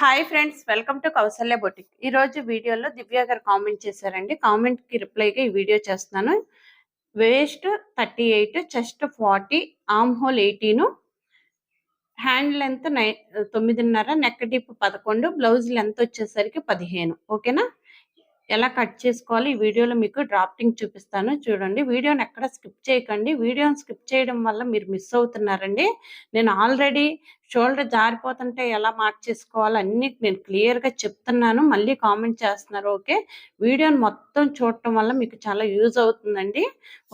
Hi friends welcome to Kausalya boutique. ఈ రోజు వీడియోలో దివ్య గారు కామెంట్ చేశారండి. కామెంట్కి రిప్లైగా ఈ వీడియో చేస్తున్నాను. Waist thirty eight chest forty arm hole eighteen hand length నై తొమ్మిదిన్నర నెక్ డిప్ పదకొండు బ్లౌజ్ లెంత్ వచ్చేసరికి పదిహేను. ఓకేనా? ఎలా కట్ చేసుకోవాలి? ఈ వీడియోలో మీకు డ్రాఫ్టింగ్ చూపిస్తాను. చూడండి వీడియోని ఎక్కడ స్కిప్ చేయకండి. వీడియోని స్కిప్ చేయడం వల్ల మీరు మిస్ అవుతున్నారండి. నేను ఆల్రెడీ షోల్డర్ జారిపోతుంటే ఎలా మార్క్ చేసుకోవాలి అన్ని నేను క్లియర్గా చెప్తున్నాను. మళ్ళీ కామెంట్ చేస్తున్నారు. ఓకే? వీడియోని మొత్తం చూడటం వల్ల మీకు చాలా యూజ్ అవుతుందండి.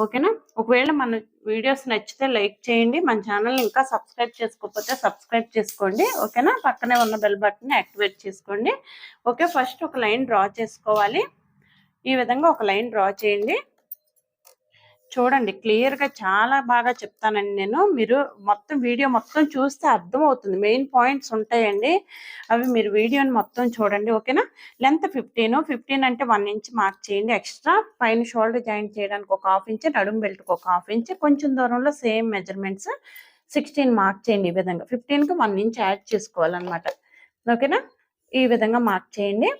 ఓకేనా? ఒకవేళ మన వీడియోస్ నచ్చితే లైక్ చేయండి. మన ఛానల్ని ఇంకా సబ్స్క్రైబ్ చేసుకోకపోతే సబ్స్క్రైబ్ చేసుకోండి. ఓకేనా? పక్కనే ఉన్న బెల్ బటన్ని యాక్టివేట్ చేసుకోండి. ఓకే? ఫస్ట్ ఒక లైన్ డ్రా చేసుకోవాలి. ఈ విధంగా ఒక లైన్ డ్రా చేయండి. చూడండి క్లియర్గా చాలా బాగా చెప్తానండి నేను. మీరు మొత్తం వీడియో మొత్తం చూస్తే అర్థం అవుతుంది మెయిన్ పాయింట్స్ ఉంటాయండి. అవి మీరు వీడియోని మొత్తం చూడండి ఓకేనా? లెంత్ ఫిఫ్టీన్ ఫిఫ్టీన్ అంటే వన్ ఇంచ్ మార్క్ చేయండి ఎక్స్ట్రా పైన షోల్డర్ జాయింట్ చేయడానికి ఒక హాఫ్ ఇంచ్ నడుము బెల్ట్కి ఒక హాఫ్ ఇంచ్ కొంచెం దూరంలో సేమ్ మెజర్మెంట్స్ సిక్స్టీన్ మార్క్ చేయండి ఈ విధంగా. ఫిఫ్టీన్కి వన్ ఇంచ్ యాడ్ చేసుకోవాలన్నమాట. ఓకేనా? ఈ విధంగా మార్క్ చేయండి.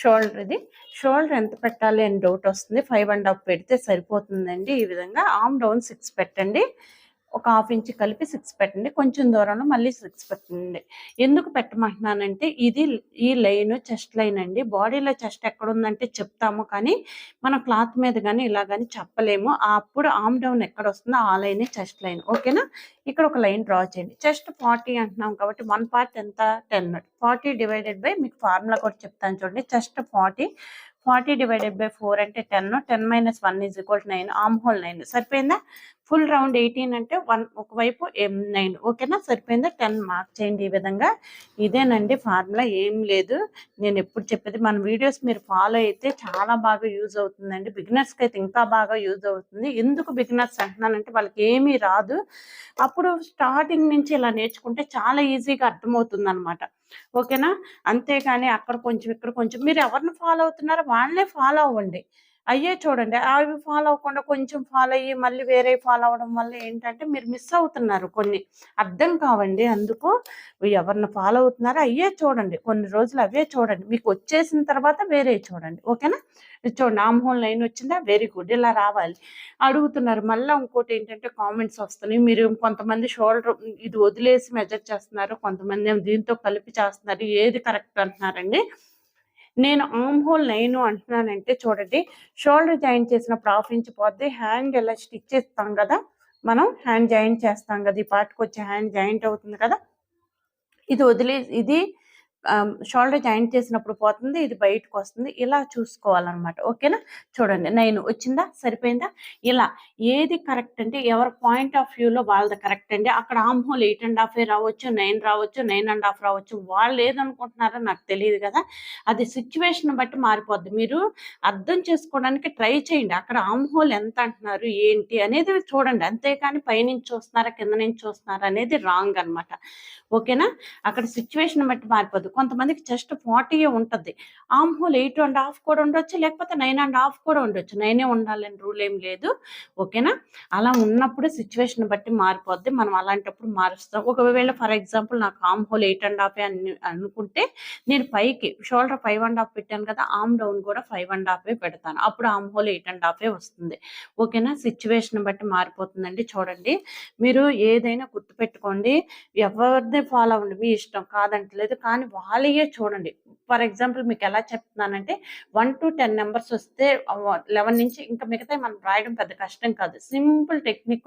షోల్డర్ ఇది. షోల్డర్ ఎంత పెట్టాలి అని డౌట్ వస్తుంది. ఫైవ్ అండ్ హాఫ్ పెడితే సరిపోతుందండి. ఈ విధంగా ఆమ్ డౌన్ సిక్స్ పెట్టండి. ఒక హాఫ్ ఇంచ్ కలిపి సిక్స్ పెట్టండి. కొంచెం దూరంలో మళ్ళీ సిక్స్ పెట్టండి. ఎందుకు పెట్టమంటున్నానంటే ఇది ఈ లైన్ చెస్ట్ లైన్ అండి. బాడీలో చెస్ట్ ఎక్కడ ఉందంటే చెప్తాము కానీ మన క్లాత్ మీద కానీ ఇలా కానీ చెప్పలేము. అప్పుడు ఆమ్ డౌన్ ఎక్కడ వస్తుందో ఆ లైన్ చెస్ట్ లైన్. ఓకేనా? ఇక్కడ ఒక లైన్ డ్రా చేయండి. చెస్ట్ ఫార్టీ అంటున్నాం కాబట్టి వన్ పార్ట్ ఎంత? టెన్. ఫార్టీ డివైడెడ్ బై మీకు ఫార్ములా కూడా చెప్తాను చూడండి. Chest forty. Forty divided by four అంటే ten. Ten minus one is equal nine. Arm hole nine. సరిపోయిందా? ఫుల్ రౌండ్ ఎయిటీన్ అంటే వన్ ఒకవైపు నైన్. ఓకేనా? సరిపోయిందా? టెన్ మార్క్ చేయండి ఈ విధంగా. ఇదేనండి ఫార్ములా ఏం లేదు. నేను ఎప్పుడు చెప్పేది మన వీడియోస్ మీరు ఫాలో అయితే చాలా బాగా యూజ్ అవుతుందండి. బిగినర్స్కి అయితే ఇంకా బాగా యూజ్ అవుతుంది. ఎందుకు బిగినర్స్ అంటున్నానంటే వాళ్ళకి ఏమీ రాదు. అప్పుడు స్టార్టింగ్ నుంచి ఇలా నేర్చుకుంటే చాలా ఈజీగా అర్థమవుతుంది అనమాట ఓకేనా? అంతేగాని అక్కడ కొంచెం ఇక్కడ కొంచెం మీరు ఎవరిని ఫాలో అవుతున్నారో వాళ్ళనే ఫాలో అవ్వండి. అయ్యే చూడండి. అవి ఫాలో అవ్వకుండా కొంచెం ఫాలో అయ్యి మళ్ళీ వేరే ఫాలో అవ్వడం వల్ల ఏంటంటే మీరు మిస్ అవుతున్నారు కొన్ని. అర్థం కావండి. అందుకు ఎవరిని ఫాలో అవుతున్నారో అయ్యే చూడండి. కొన్ని రోజులు అవే చూడండి. మీకు వచ్చేసిన తర్వాత వేరే చూడండి. ఓకేనా? చూడండి. ఆమ్హోల్ లైన్ వచ్చిందా? వెరీ గుడ్ ఇలా రావాలి. అడుగుతున్నారు. మళ్ళీ ఇంకోటి ఏంటంటే కామెంట్స్ వస్తున్నాయి. మీరు కొంతమంది షోల్డర్ ఇది వదిలేసి మెజర్ చేస్తున్నారు. కొంతమంది దీంతో కలిపి చేస్తున్నారు. ఏది కరెక్ట్ అంటున్నారండి? నేను ఆమ్ హోల్ నైన్ అంటున్నానంటే చూడండి షోల్డర్ జాయింట్ చేసినప్పుడు హాఫ్ ఇంచ్ పోద్ది. హ్యాండ్ ఎలా స్టిచ్ చేస్తాం కదా మనం హ్యాండ్ జాయింట్ చేస్తాం కదా. ఈ పార్ట్కి వచ్చి హ్యాండ్ జాయింట్ అవుతుంది కదా. ఇది వదిలే ఇది షోల్డర్ జాయింట్ చేసినప్పుడు పోతుంది ఇది బయటకు వస్తుంది. ఇలా చూసుకోవాలన్నమాట. ఓకేనా? చూడండి. నైన్ వచ్చిందా? సరిపోయిందా? ఇలా. ఏది కరెక్ట్ అంటే ఎవరి పాయింట్ ఆఫ్ వ్యూలో వాళ్ళది కరెక్ట్ అండి. అక్కడ arm hole eight and half రావచ్చు నైన్ రావచ్చు నైన్ అండ్ హాఫ్ రావచ్చు. వాళ్ళు ఏదనుకుంటున్నారో నాకు తెలియదు కదా. అది సిచ్యువేషన్ బట్టి మారిపోద్ది. మీరు అర్థం చేసుకోవడానికి ట్రై చేయండి. అక్కడ ఆమ్ హోల్ ఎంత అంటున్నారు ఏంటి అనేది చూడండి. అంతేకాని పైనుంచి చూస్తున్నారా కింద నుంచి చూస్తున్నారా అనేది రాంగ్ అనమాట ఓకేనా? అక్కడ సిచ్యువేషన్ బట్టి మారిపోద్ది. కొంతమందికి జస్ట్ ఫార్టీ ఉంటుంది. Arm hole eight and half కూడా ఉండొచ్చు లేకపోతే నైన్ అండ్ హాఫ్ కూడా ఉండొచ్చు. నైనే ఉండాలని రూల్ ఏం లేదు. ఓకేనా? అలా ఉన్నప్పుడు సిచ్యువేషన్ బట్టి మారిపోద్ది. మనం అలాంటప్పుడు మారుస్తాం. ఒకవేళ ఫర్ ఎగ్జాంపుల్ నాకు arm hole eight and half అని అనుకుంటే నేను పైకి షోల్డర్ ఫైవ్ అండ్ హాఫ్ పెట్టాను కదా ఆమ్ డౌన్ కూడా ఫైవ్ అండ్ హాఫ్ పెడతాను. అప్పుడు arm hole eight and half వస్తుంది. ఓకేనా? సిచ్యువేషన్ బట్టి మారిపోతుందండి. చూడండి. మీరు ఏదైనా గుర్తుపెట్టుకోండి. ఎవరిదే ఫాలో అవ్వండి. మీ ఇష్టం కాదంటలేదు. కానీ వాళ్ళయే చూడండి. ఫర్ ఎగ్జాంపుల్ మీకు ఎలా చెప్తున్నానంటే వన్ టు టెన్ నెంబర్స్ వస్తే లెవెన్ నుంచి ఇంకా మిగతా మనం రాయడం పెద్ద కష్టం కాదు. సింపుల్ టెక్నిక్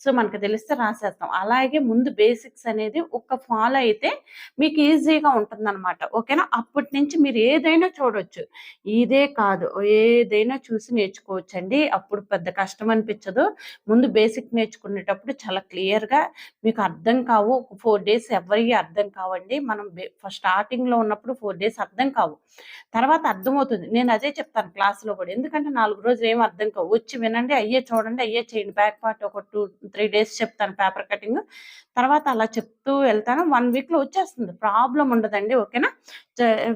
సో మనకు తెలిస్తే రాసేస్తాం. అలాగే ముందు బేసిక్స్ అనేది ఒక ఫాలో అయితే మీకు ఈజీగా ఉంటుందన్నమాట. ఓకేనా? అప్పటి నుంచి మీరు ఏదైనా చూడవచ్చు ఇదే కాదు. ఏదైనా చూసి నేర్చుకోవచ్చండి. అప్పుడు పెద్ద కష్టం అనిపించదు. ముందు బేసిక్ నేర్చుకునేటప్పుడు చాలా క్లియర్గా మీకు అర్థం కావు. ఒక ఫోర్ డేస్ ఎవరికి అర్థం కావండి. మనం స్టార్టింగ్లో ఉన్నప్పుడు ఫోర్ డేస్ డేస్ అర్థం కావు. తర్వాత అర్థమవుతుంది. నేను అదే చెప్తాను క్లాస్లో కూడా. ఎందుకంటే నాలుగు రోజులు ఏం అర్థం కావు. వచ్చి వినండి అయ్యే చూడండి అయ్యే చేయండి. బ్యాక్ పార్ట్ ఒక టూ త్రీ డేస్ చెప్తాను పేపర్ కటింగ్. తర్వాత అలా చెప్తూ వెళ్తాను. వన్ వీక్లో వచ్చేస్తుంది. ప్రాబ్లం ఉండదండి. ఓకేనా?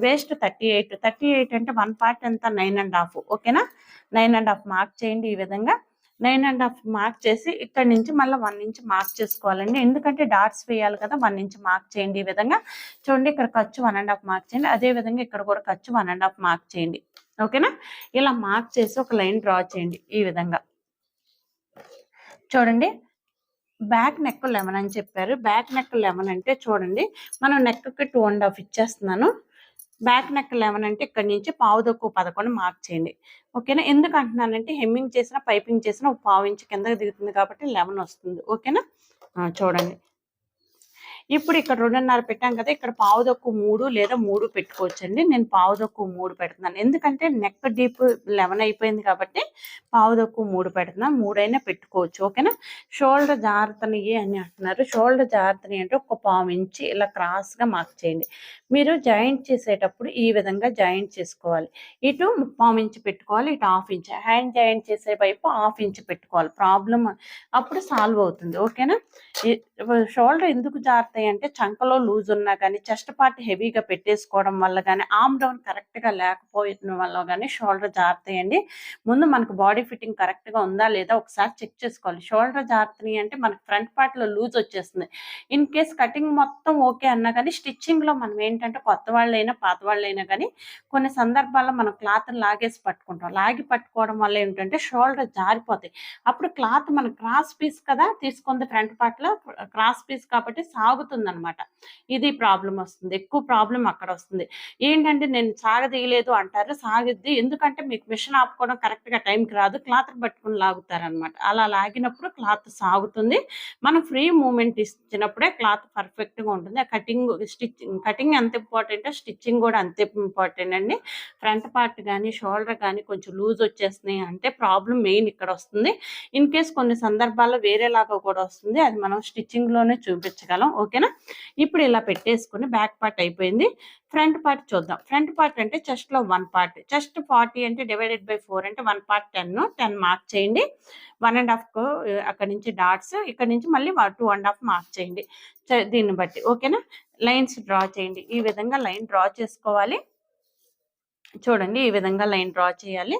Waist thirty eight. Thirty eight అంటే వన్ పార్ట్ ఎంత? Nine and half. ఓకేనా? నైన్ అండ్ హాఫ్ మార్క్ చేయండి ఈ విధంగా. నైన్ అండ్ హాఫ్ మార్క్ చేసి ఇక్కడ నుంచి మళ్ళీ వన్ ఇంచ్ మార్క్ చేసుకోవాలండి. ఎందుకంటే డాట్స్ వేయాలి కదా వన్ ఇంచ్ మార్క్ చేయండి ఈ విధంగా. చూడండి ఇక్కడ ఖర్చు వన్ అండ్ హాఫ్ మార్క్ చేయండి. అదే విధంగా ఇక్కడ కూడా ఖర్చు వన్ అండ్ హాఫ్ మార్క్ చేయండి. ఓకేనా? ఇలా మార్క్ చేసి ఒక లైన్ డ్రా చేయండి ఈ విధంగా. చూడండి బ్యాక్ నెక్ లెమన్ అని చెప్పారు. బ్యాక్ నెక్ లెమన్ అంటే చూడండి మనం నెక్కి టూ అండ్ హాఫ్ ఇచ్చేస్తున్నాను. బ్యాక్ నెక్ లెవెన్ అంటే ఇక్కడ నుంచి పావు దొక్కు పదకొండు మార్క్ చేయండి. ఓకేనా? ఎందుకు అంటున్నానంటే హెమ్మింగ్ చేసిన పైపింగ్ చేసిన ఒక పావు ఇంచు కిందకి దిగుతుంది కాబట్టి లెవెన్ వస్తుంది. ఓకేనా? చూడండి. ఇప్పుడు ఇక్కడ రెండున్నర పెట్టాం కదా ఇక్కడ పావుదొక్కు మూడు లేదా మూడు పెట్టుకోవచ్చండి. నేను పావుదొక్కు మూడు పెడుతున్నాను. ఎందుకంటే నెక్ డీప్ లెవెన్ అయిపోయింది కాబట్టి పావుదొక్కు మూడు పెడుతున్నాను మూడైనా పెట్టుకోవచ్చు ఓకేనా? షోల్డర్ జాగ్రత్తని అని అంటున్నారు. షోల్డర్ జాగ్రత్తని అంటే ఒక పావు ఇంచి ఇలా క్రాస్గా మార్క్ చేయండి. మీరు జాయింట్ చేసేటప్పుడు ఈ విధంగా జాయింట్ చేసుకోవాలి. ఇటు పావు ఇంచు పెట్టుకోవాలి ఇటు హాఫ్ ఇంచ్. హ్యాండ్ జాయింట్ చేసే వైపు హాఫ్ ఇంచ్ పెట్టుకోవాలి. ప్రాబ్లం అప్పుడు సాల్వ్ అవుతుంది ఓకేనా? షోల్డర్ ఎందుకు జాగ్రత్త అంటే చంకలో లూజ్ ఉన్నా కానీ చెస్ట్ పార్ట్ హెవీగా పెట్టేసుకోవడం వల్ల కానీ ఆమ్ డౌన్ కరెక్ట్గా లేకపోయడం వల్ల కానీ షోల్డర్ జారుతాయండి. ముందు మనకు బాడీ ఫిట్టింగ్ కరెక్ట్గా ఉందా లేదా ఒకసారి చెక్ చేసుకోవాలి. షోల్డర్ జారుతున్నాయి అంటే మనకి ఫ్రంట్ పార్ట్లో లూజ్ వచ్చేస్తుంది. ఇన్ కేస్ కటింగ్ మొత్తం ఓకే అన్నా కానీ స్టిచ్చింగ్లో మనం ఏంటంటే కొత్త వాళ్ళైనా పాత వాళ్ళైనా కానీ కొన్ని సందర్భాల్లో మనం క్లాత్ లాగేసి పట్టుకుంటాం. లాగి పట్టుకోవడం వల్ల ఏంటంటే షోల్డర్ జారిపోతాయి. అప్పుడు క్లాత్ మన క్రాస్ పీస్ కదా తీసుకుంది ఫ్రంట్ పార్ట్లో క్రాస్ పీస్ కాబట్టి సాగుతుంది. అనమాట ఇది ప్రాబ్లం వస్తుంది. ఎక్కువ ప్రాబ్లం అక్కడ వస్తుంది. ఏంటంటే నేను సాగదీయలేదు అంటారు సాగిద్ది. ఎందుకంటే మీకు మిషన్ ఆపుకోవడం కరెక్ట్గా టైంకి రాదు. క్లాత్ పట్టుకుని లాగుతారనమాట అలా లాగినప్పుడు క్లాత్ సాగుతుంది. మనం ఫ్రీ మూమెంట్ ఇచ్చినప్పుడే క్లాత్ పర్ఫెక్ట్గా ఉంటుంది. ఆ కటింగ్ స్టిచ్చింగ్ కటింగ్ ఎంత ఇంపార్టెంట్ స్టిచ్చింగ్ కూడా అంతే ఇంపార్టెంట్ అండి. ఫ్రంట్ పార్ట్ కానీ షోల్డర్ కానీ కొంచెం లూజ్ వచ్చేస్తున్నాయి అంటే ప్రాబ్లం మెయిన్ ఇక్కడ వస్తుంది. ఇన్ కేస్ కొన్ని సందర్భాల్లో వేరేలాగా కూడా వస్తుంది. అది మనం స్టిచ్చింగ్లోనే చూపించగలం ఓకేనా? ఇప్పుడు ఇలా పెట్టేసుకుని బ్యాక్ పార్ట్ అయిపోయింది. ఫ్రంట్ పార్ట్ చూద్దాం. ఫ్రంట్ పార్ట్ అంటే చెస్ట్లో వన్ పార్ట్ చెస్ట్ ఫార్టీ అంటే డివైడెడ్ బై ఫోర్ అంటే one part ten ten mark చేయండి. వన్ అండ్ హాఫ్ అక్కడ నుంచి డాట్స్ ఇక్కడ నుంచి మళ్ళీ టూ అండ్ హాఫ్ మార్క్ చేయండి. దీన్ని బట్టి. ఓకేనా? లైన్స్ డ్రా చేయండి. ఈ విధంగా లైన్ డ్రా చేసుకోవాలి. చూడండి ఈ విధంగా లైన్ డ్రా చేయాలి.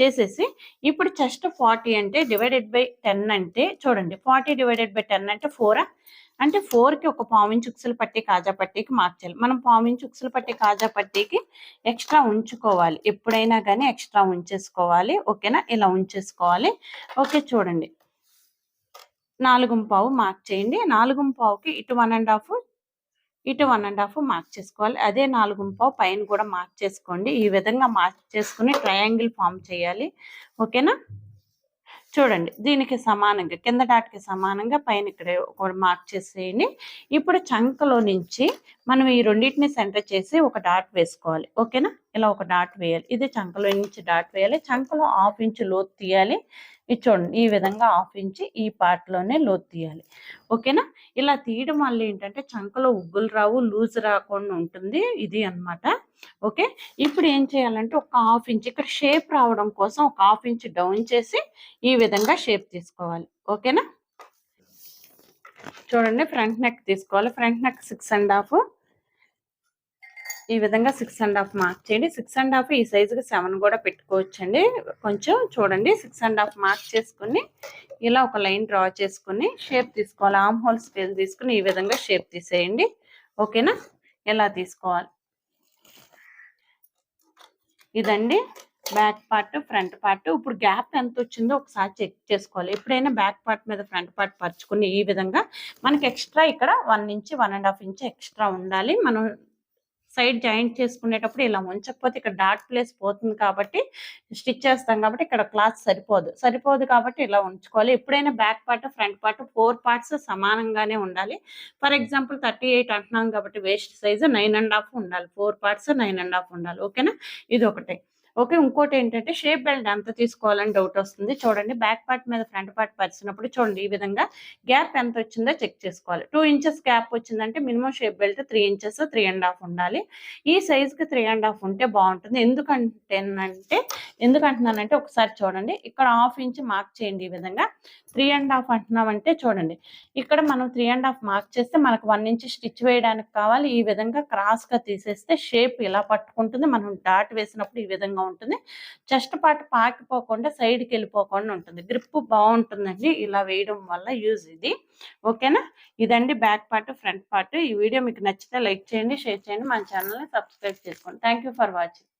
చేసేసి ఇప్పుడు జస్ట్ ఫార్టీ అంటే డివైడెడ్ బై టెన్ అంటే చూడండి ఫార్టీ డివైడెడ్ బై టెన్ అంటే ఫోరా అంటే ఫోర్కి ఒక పావించి ఉక్సులు పట్టి కాజా పట్టీకి మార్చాలి మనం పావించి ఉక్సులు పట్టి కాజా పట్టీకి ఎక్స్ట్రా ఉంచుకోవాలి. ఎప్పుడైనా కానీ ఎక్స్ట్రా ఉంచేసుకోవాలి. ఓకేనా? ఇలా ఉంచేసుకోవాలి. ఓకే చూడండి. నాలుగు పావు మార్క్ చేయండి. నాలుగు పావుకి ఇటు వన్ అండ్ హాఫ్ ఇటు వన్ అండ్ హాఫ్ మార్క్ చేసుకోవాలి. అదే నాలుగు పావు పైన కూడా మార్క్ చేసుకోండి. ఈ విధంగా మార్క్ చేసుకుని ట్రయాంగిల్ ఫామ్ చేయాలి. ఓకేనా చూడండి దీనికి సమానంగా కింద డాట్కి సమానంగా పైన ఇక్కడ ఒక మార్క్ చేసేయండి. ఇప్పుడు చంకలో నుంచి మనం ఈ రెండింటిని సెంటర్ చేసి ఒక డాట్ వేసుకోవాలి. ఓకేనా ఇలా ఒక డాట్ వేయాలి. ఇది చంకలో నుంచి డాట్ వేయాలి. చంకలో హాఫ్ ఇంచ్ లోతు తీయాలి. ఇది చూడండి ఈ విధంగా ఆఫ్ ఇంచి ఈ పార్ట్లోనే లోతు తీయాలి. ఓకేనా? ఇలా తీయడం వల్ల ఏంటంటే చంకలో ఉగ్గులు రావు లూజ్ రాకుండా ఉంటుంది. ఇది అన్నమాట. ఓకే? ఇప్పుడు ఏం చేయాలంటే ఒక హాఫ్ ఇంచ్ ఇక్కడ షేప్ రావడం కోసం ఒక హాఫ్ ఇంచ్ డౌన్ చేసి ఈ విధంగా షేప్ తీసుకోవాలి. ఓకేనా? చూడండి ఫ్రంట్ నెక్ తీసుకోవాలి. Front neck six and half. ఈ విధంగా సిక్స్ అండ్ హాఫ్ మార్క్ చేయండి. సిక్స్ అండ్ హాఫ్ ఈ సైజుకి సెవెన్ కూడా పెట్టుకోవచ్చండి. కొంచెం చూడండి. సిక్స్ అండ్ హాఫ్ మార్క్ చేసుకుని ఇలా ఒక లైన్ డ్రా చేసుకుని షేప్ తీసుకోవాలి. ఆమ్ హోల్ స్పేస్ తీసుకుని ఈ విధంగా షేప్ తీసేయండి. ఓకేనా ఇలా తీసుకోవాలి? ఇదండి. బ్యాక్ పార్ట్ ఫ్రంట్ పార్ట్ ఇప్పుడు గ్యాప్ ఎంత వచ్చిందో ఒకసారి చెక్ చేసుకోవాలి. ఎప్పుడైనా బ్యాక్ పార్ట్ మీద ఫ్రంట్ పార్ట్ పరుచుకుని ఈ విధంగా మనకి ఎక్స్ట్రా ఇక్కడ one inch one and half inch extra ఉండాలి. మనం సైడ్ జాయింట్ చేసుకునేటప్పుడు ఇలా ఉంచకపోతే ఇక్కడ డాట్ ప్లేస్ పోతుంది కాబట్టి స్టిచ్ చేస్తాం కాబట్టి ఇక్కడ క్లాత్ సరిపోదు. సరిపోదు కాబట్టి ఇలా ఉంచుకోవాలి. ఎప్పుడైనా back part front part four parts సమానంగానే ఉండాలి. ఫర్ ఎగ్జాంపుల్ థర్టీ ఎయిట్ అంటున్నాం కాబట్టి waist size nine and half ఉండాలి. Four parts nine and half ఉండాలి. ఓకేనా? ఇది ఒకటే. ఓకే ఇంకోటి ఏంటంటే షేప్ బెల్ట్ ఎంత తీసుకోవాలని డౌట్ వస్తుంది. చూడండి బ్యాక్ పార్ట్ మీద ఫ్రంట్ పార్ట్ పరిచినప్పుడు చూడండి ఈ విధంగా గ్యాప్ ఎంత వచ్చిందో చెక్ చేసుకోవాలి. టూ ఇంచెస్ గ్యాప్ వచ్చిందంటే minimum shape belt three inches three and half ఉండాలి. ఈ సైజ్కి త్రీ అండ్ హాఫ్ ఉంటే బాగుంటుంది. ఎందుకంటే ఎందుకంటున్నానంటే ఒకసారి చూడండి ఇక్కడ హాఫ్ ఇంచ్ మార్క్ చేయండి ఈ విధంగా. త్రీ అండ్ హాఫ్ అంటున్నామంటే చూడండి. ఇక్కడ మనం త్రీ అండ్ హాఫ్ మార్క్ చేస్తే మనకు వన్ ఇంచ్ స్టిచ్ వేయడానికి కావాలి. ఈ విధంగా క్రాస్గా తీసేస్తే షేప్ ఇలా పట్టుకుంటుంది. మనం డాట్ వేసినప్పుడు ఈ విధంగా ఉంటుంది. చెస్ట్ పార్ట్ పాకిపోకుండా సైడ్కి కి వెళ్ళిపోకుండా ఉంటుంది. గ్రిప్ బాగుంటుందండి. ఇలా వేయడం వల్ల యూజ్ ఇది. ఓకేనా? ఇదండి బ్యాక్ పార్ట్ ఫ్రంట్ పార్ట్. ఈ వీడియో మీకు నచ్చితే లైక్ చేయండి షేర్ చేయండి. మన ఛానల్ని సబ్స్క్రైబ్ చేసుకోండి. Thank you for watching